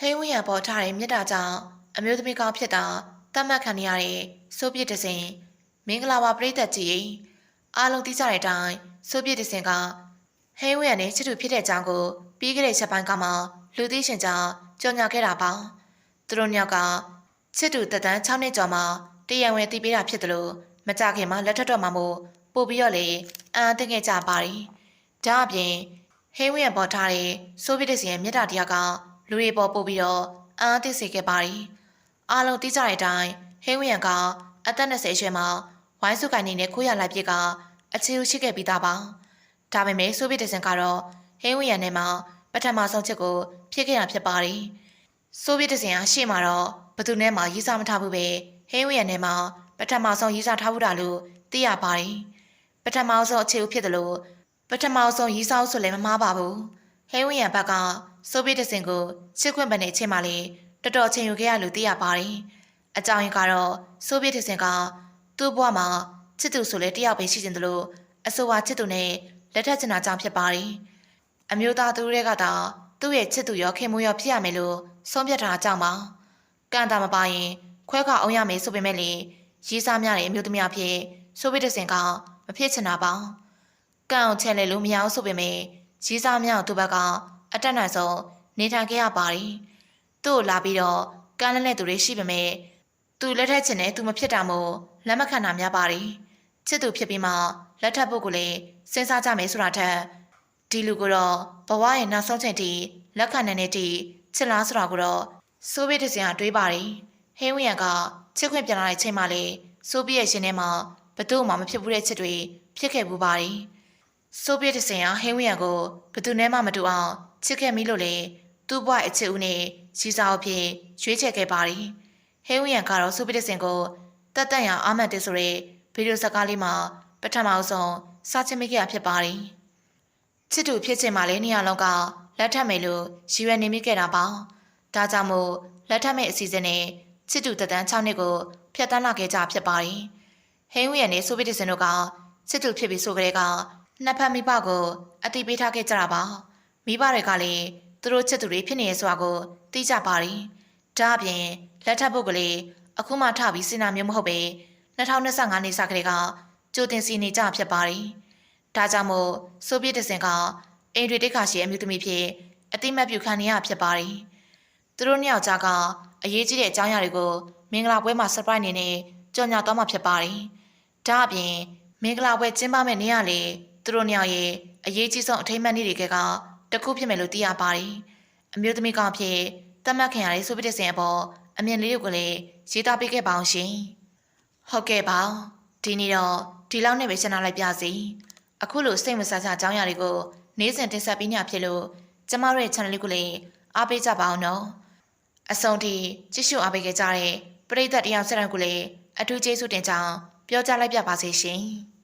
ဟိန်းဝင်းရပေါ်ထားတဲ့မြစ်တာကြောင့်အမျိုးသမီးကောင်းဖြစ်တာတတ်မှတ်ခံရတဲ့စိုးပြစ်တစင်မင်္ဂလာပါပရိသတ်ကြီးအားလုံးသိကြတဲ့အတိုင်းစိုးပြစ်တစင်ကဟိန်းဝင်းရနဲ့ချစ်သူဖြစ်တဲ့အကြောင်းကိုပြီးခဲ့တဲ့ချက်ပိုင်းကမှလူသိရှင်ကြောင့်ကြော်ညာခဲ့တာပါသူတို့ညောက်ကချစ်သူတက်တန်း6နှစ်ကျော်မှတရံဝင်တီးပေးတာဖြစ်တယ်လို့မကြခင်မှာလက်ထက်တော်မှာမို့ပို့ပြီးတော့လေအန်အသင့်ခဲ့ကြပါတယ်ဒါအပြင်ဟိန်းဝင်းရပေါ်ထားတဲ့ဆိုဗီယက်စီရဲ့မြစ်တာတရားက လူတွေပေါ်ပို့ပြီးတော့အန်အသစ်စေခဲ့ပါတယ်။အားလုံးသိကြတဲ့အတိုင်းဟိန်းဝင်းရကအသက်20အရွယ်မှာဝိုင်းစုကိုင်းနေတဲ့ခိုးရလိုက်ပြစ်ကအခြေဥရှိခဲ့ပြီးသားပါ။ဒါပေမဲ့ဆိုဗီယက်စင်ကတော့ဟိန်းဝင်းရနဲ့မှပထမဆုံးချက်ကိုဖြစ်ခဲ့တာဖြစ်ပါတယ်။ဆိုဗီယက်စင်ကရှေ့မှာတော့ဘသူနဲ့မှရေးစားမထားဘူးပဲဟိန်းဝင်းရနဲ့မှပထမဆုံးရေးစားထားဘူးတာလို့သိရပါတယ်။ပထမဆုံးအခြေဥဖြစ်တယ်လို့ပထမဆုံးရီးစားဆိုလည်းမမားပါဘူးဟဲဝင်းရဘက်က ဆိုဗီယက်စင်ကိုချစ်ခွင့်ပန်နေချင်းမှလေတော်တော်ချင်းယူခဲ့ရလို့သိရပါတယ်အကြောင်းရင်းကတော့ဆိုဗီယက်စင်ကသူ့ဘဝမှာချစ်သူဆိုလဲတယောက်ပဲရှိနေတယ်လို့အဆိုပါချစ်သူနဲ့လက်ထပ်ချင်တာကြောင့်ဖြစ်ပါတယ်အမျိုးသားသူတွေကသာသူ့ရဲ့ချစ်သူရောခင်မွေးရောဖြစ်ရမယ်လို့ဆုံးဖြတ်ထားကြပါကန့်တာမပါရင်ခွဲခအောင်ရမယ်ဆိုပေမဲ့လေရီးစားများတဲ့အမျိုးသမီးအဖြစ်ဆိုဗီယက်စင်ကမဖြစ်ချင်တာပါကန့်အောင်ချဲလဲလို့မရအောင်ဆိုပေမဲ့ကြီးစားမြောက်သူ့ဘက်က အတက်နိုင်ဆုံးနေထိုင်ခဲ့ရပါတယ်။သူ့ကိုလာပြီးတော့ကန့်လဲတဲ့သူတွေရှိပေမဲ့သူလက်ထက်ချင်တဲ့သူမဖြစ်တာမို့လက်မခံတာများပါတယ်။ချစ်သူဖြစ်ပြီးမှလက်ထပ်ဖို့ကိုလည်းစဉ်းစားကြမယ်ဆိုတာထက်ဒီလူကတော့ဘဝရဲ့နောက်ဆုံးချိန်ထိလက်ခံနိုင်တဲ့ထိချစ်လားဆိုတာကိုတော့ဆိုဗီယက်စင်ကတွေးပါတယ်။ဟင်းဝင်းရကချစ်ခွင့်ပြန်လာတဲ့ချိန်မှလေဆိုဗီယက်ရှင်ထဲမှာဘသူ့မှမဖြစ်ဘူးတဲ့ချစ်တွေဖြစ်ခဲ့ဘူးပါတယ်။ဆိုဗီယက်စင်ကဟင်းဝင်းရကိုဘယ်သူနဲ့မှမတူအောင် ချစ်ခဲ့မိလို့လေသူ့ဘဝအချစ်ဦးနဲ့ရှိစာအဖြစ်ရွေးချယ်ခဲ့ပါတယ်ဟင်းဝင်းရကတော့ဆိုဗီယက်စင်ကိုတတ်တတ်ရအာမတ်တဲ့ဆိုတဲ့ဗီဒီယိုစကားလေးမှာပထမဆုံးစာချင်မိခဲ့တာဖြစ်ပါတယ်ချစ်သူဖြစ်ချင်မှလည်းနေရာလောက်ကလက်ထပ်မယ်လို့ရည်ရွယ်နေမိခဲ့တာပါဒါကြောင့်မို့လက်ထပ်မဲ့အစီအစဉ်နဲ့ချစ်သူတက်တန်း6နှစ်ကိုဖျက်ဆီးလာခဲ့ကြဖြစ်ပါတယ်ဟင်းဝင်းရနဲ့ဆိုဗီယက်စင်တို့ကချစ်သူဖြစ်ပြီးဆိုကြတဲ့ကနှစ်ဖက်မိဘကိုအတိပေးထားခဲ့ကြတာပါ မိဘတွေကလည်းသူတို့ချစ်သူတွေဖြစ်နေရဆိုတာကိုသိကြပါတယ်ဒါအပြင်လက်ထပ်ဖို့ကလေးအခုမှထပြီးစဉ်းစားမျိုးမဟုတ်ပဲ2025နှစ်စကလေးကကြိုတင်စီနေကြဖြစ်ပါတယ်ဒါကြောင့်မို့ဆိုဗီယက်စင်ကအိမ်တွေတိတ်ခါရှိအမျိုးသမီးဖြစ်အတိမတ်ပြုခံနေရဖြစ်ပါတယ်သူတို့နှစ်ယောက်ကြားကအရေးကြီးတဲ့အကြောင်းအရာတွေကိုမင်္ဂလာပွဲမှာ surprise အနေနဲ့ကြော်ညာတော့မှာဖြစ်ပါတယ်ဒါအပြင်မင်္ဂလာပွဲကျင်းပမယ့်နေ့ကလေသူတို့ညောင်ရဲ့အရေးကြီးဆုံးအထိမ်းအမှတ်နေ့တွေက တခုဖြစ်မယ်လို့သိရပါတယ်။အမျိုးသမီးကောင်ဖြစ်တတ်မှတ်ခံရတဲ့ဆိုဗီယက်စင်အပေါ်အမြင်လေးတွေကိုလည်းရေးသားပေးခဲ့ပါအောင်ရှင်။ဟုတ်ကဲ့ပါ။ဒီနေ့တော့ဒီလောက်နဲ့ပဲရှင်းလိုက်ပြစီ။အခုလိုစိတ်မဆာဆာအကြောင်းအရာတွေကိုနေ့စဉ်တင်ဆက်ပေးနေဖြစ်လို့ကျမတို့ရဲ့ channel လေးကိုလည်းအားပေးကြပါအောင်နော်။အဆုံးထိကြည့်ရှုအားပေးခဲ့ကြတဲ့ပရိသတ်တရားစရံကိုလည်းအထူးကျေးဇူးတင်ကြောင်းပြောကြားလိုက်ပြပါစေရှင်။